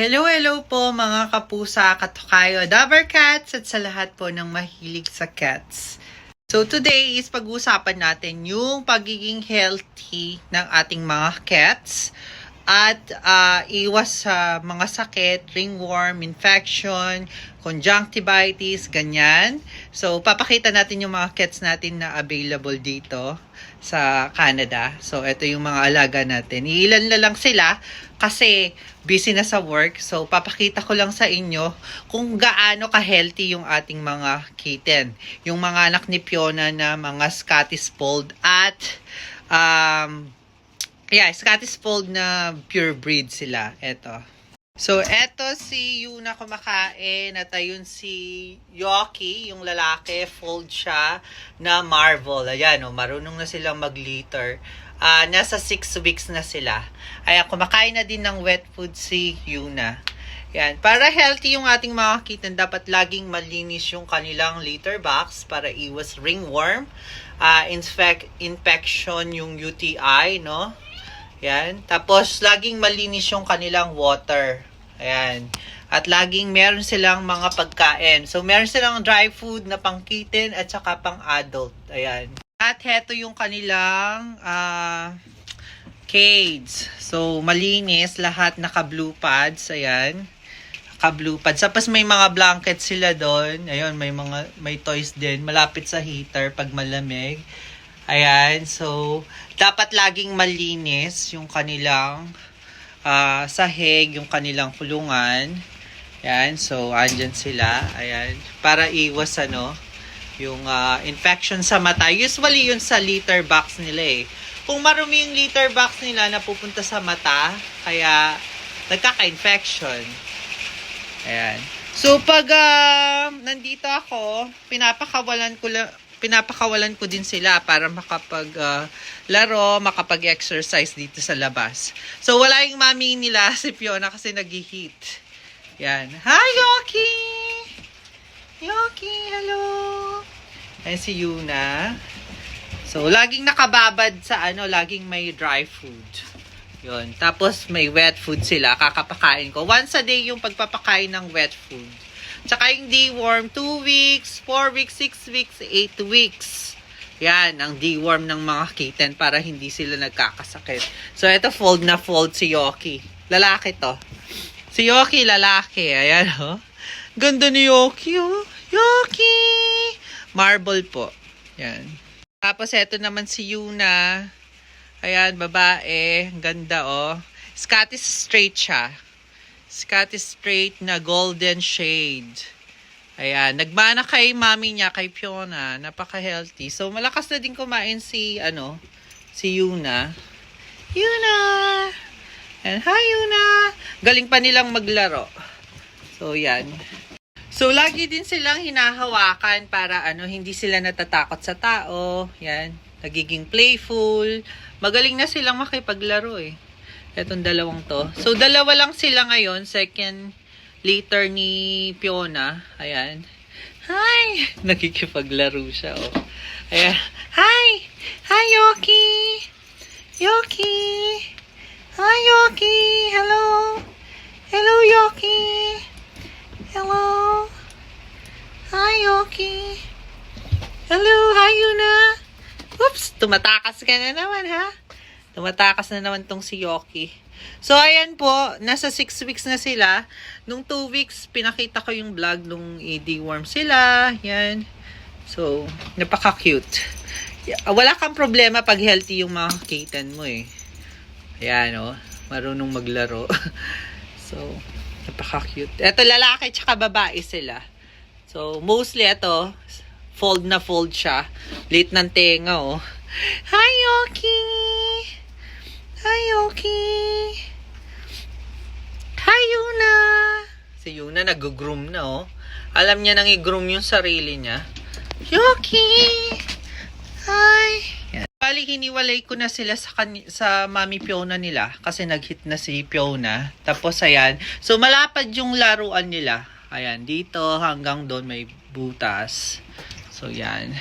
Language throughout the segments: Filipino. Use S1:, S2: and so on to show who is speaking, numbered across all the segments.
S1: Hello, hello po mga kapusa, katukayo, Dabber Cats at sa lahat po ng mahilig sa cats. So today is pag-uusapan natin yung pagiging healthy ng ating mga cats at ah, iwas sa mga sakit, ringworm, infection, conjunctivitis, ganyan. So papakita natin yung mga cats natin na available dito sa Canada. So ito yung mga alaga natin. Iilan na lang sila kasi busy na sa work. So, papakita ko lang sa inyo kung gaano ka-healthy yung ating mga kitten. Yung mga anak ni Fiona na mga Scottish Fold at um, yeah, Scottish Fold na pure breed sila. Eto. So, eto si Yuna kumakain at ayun si Yoki, yung lalaki, fold siya na Marvel. Ayan, oh, marunong na silang mag-litter. Ah, nasa 6 weeks na sila. Ayan, kumakain na din ng wet food si Yuna. Yan. Para healthy yung ating mga kitten, dapat laging malinis yung kanilang litter box para iwas ringworm, ah infect, infection yung UTI, no? Yan. Tapos, laging malinis yung kanilang water. Ayan. At laging meron silang mga pagkain. So, meron silang dry food na pang kitten at saka pang adult. Ayan. At heto yung kanilang ah, cage. So, malinis. Lahat naka-blue pads. Ayan. Naka-blue pads. Tapos may mga blankets sila doon. Ayun, may mga may toys din. Malapit sa heater pag malamig. Ayan. So, dapat laging malinis yung kanilang ah, sahig, yung kanilang kulungan. Ayan. So, andyan sila. Ayan. Para iwas ano, yung ah, infection sa mata. Usually yun sa litter box nila eh. Kung marumi yung litter box nila na pupunta sa mata, kaya nagkaka-infection. Ayan. So pag ah, nandito ako, pinapakawalan ko lang pinapakawalan ko din sila para makapag ah, laro, makapag-exercise dito sa labas. So wala yung mami nila si Fiona kasi nag-heat. Yan. Hi, Yoki! Yoki, hello! Ayan si Yuna. So, laging nakababad sa ano, laging may dry food. Yun. Tapos, may wet food sila. Kakapakain ko. Once a day yung pagpapakain ng wet food. Tsaka yung deworm, 2 weeks, 4 weeks, 6 weeks, 8 weeks. Yan, ang deworm ng mga kitten para hindi sila nagkakasakit. So, ito fold na fold si Yoki. Lalaki to. Si Yoki, lalaki. Ayan, oh. Ganda ni Yoki, oh. Yoki! Marble po. Yan. Tapos, eto naman si Yuna. Ayan, babae. Ganda, oh. Scottish straight siya. Scottish straight na golden shade. Ayan. Nagmana kay mami niya, kay Fiona. Napaka-healthy. So, malakas na din kumain si, ano, si Yuna. Yuna! And hi, Yuna! Galing pa nilang maglaro. So, yan. So, lagi din silang hinahawakan para ano, hindi sila natatakot sa tao. Yan. Nagiging playful. Magaling na silang makipaglaro eh. Etong dalawang to. So, dalawa lang sila ngayon. Second litter ni Fiona. Ayan. Hi! Nakikipaglaro siya, oh. Ayan. Hi! Hi, Yoki! Yoki! Hi, Yoki! Hello! Hello, Yoki! Hello! Hi, Yoki! Hello! Hi, Yuna! Oops! Tumatakas ka na naman, ha? Tumatakas na naman tong si Yoki. So, ayan po. Nasa 6 weeks na sila. Nung 2 weeks, pinakita ko yung vlog nung i-deworm sila. Yan. So, napaka-cute. Wala kang problema pag healthy yung mga kitten mo eh. Ayan, oh. Marunong maglaro. so, napaka-cute. Ito, lalaki tsaka babae sila. So, mostly ito, fold na fold siya. Late ng tenga, oh. Hi, Yoki! Hi, Yoki! Hi, Yuna! Si Yuna nag-groom na, oh. Alam niya nang i-groom yung sarili niya. Yoki! Hi! Yan. Bali, hiniwalay ko na sila sa, sa mami Fiona nila kasi nag-hit na si Fiona. Tapos, ayan. So, malapad yung laruan nila. Ayan, dito hanggang doon may butas. So, yan.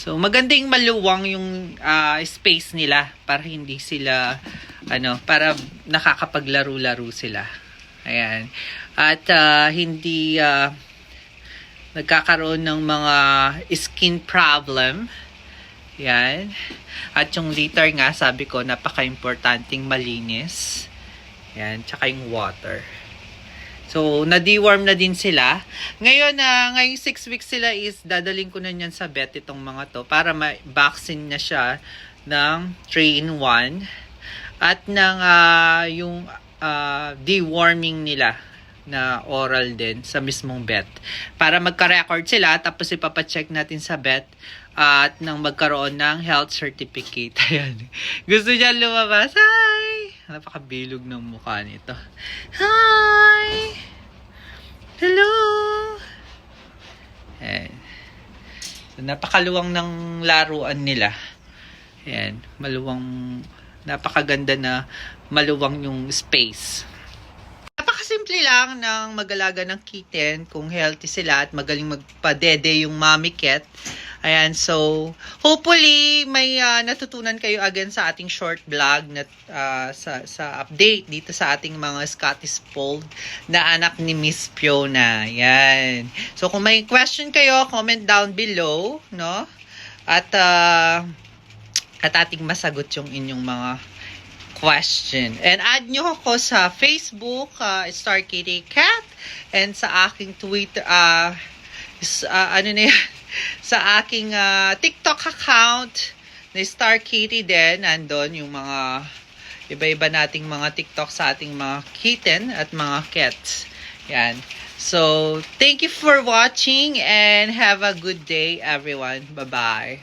S1: So, magandang maluwang yung ah, space nila para hindi sila ano, para nakakapaglaro-laro sila. Ayan. At ah, hindi ah, nagkakaroon ng mga skin problem. Yan. At yung litter nga, sabi ko, napaka-importanting malinis. Yan. Tsaka yung water. So, na-deworm na din sila. Ngayon, na ngayong 6 weeks sila is dadaling ko na yan sa vet itong mga to para ma-vaccine na siya ng 3-in-1 at ng ah, yung ah, deworming nila na oral din sa mismong vet. Para magka-record sila tapos ipapacheck natin sa vet at nang magkaroon ng health certificate. Ayan. Gusto niya lumabas. Hi! Napakabilog ng mukha nito. Hi! Hello! Ayan. So, napakaluwang ng laruan nila. Ayan. Maluwang, napakaganda na maluwang yung space. Napakasimple lang ng mag-alaga ng kitten kung healthy sila at magaling magpadede yung mommy cat. Ayan, so hopefully may ah, natutunan kayo again sa ating short vlog na ah, sa sa update dito sa ating mga Scottish Fold na anak ni Miss Fiona. Ayan. So kung may question kayo, comment down below, no? At ah, at ating masagot yung inyong mga question. And add nyo ako sa Facebook, uh, Star Kitty Cat, and sa aking Twitter, uh, is, uh, ano na yan, sa aking uh, TikTok account na Star Kitty din, nandun yung mga iba-iba nating mga TikTok sa ating mga kitten at mga cats. Yan. So, thank you for watching and have a good day, everyone. Bye-bye.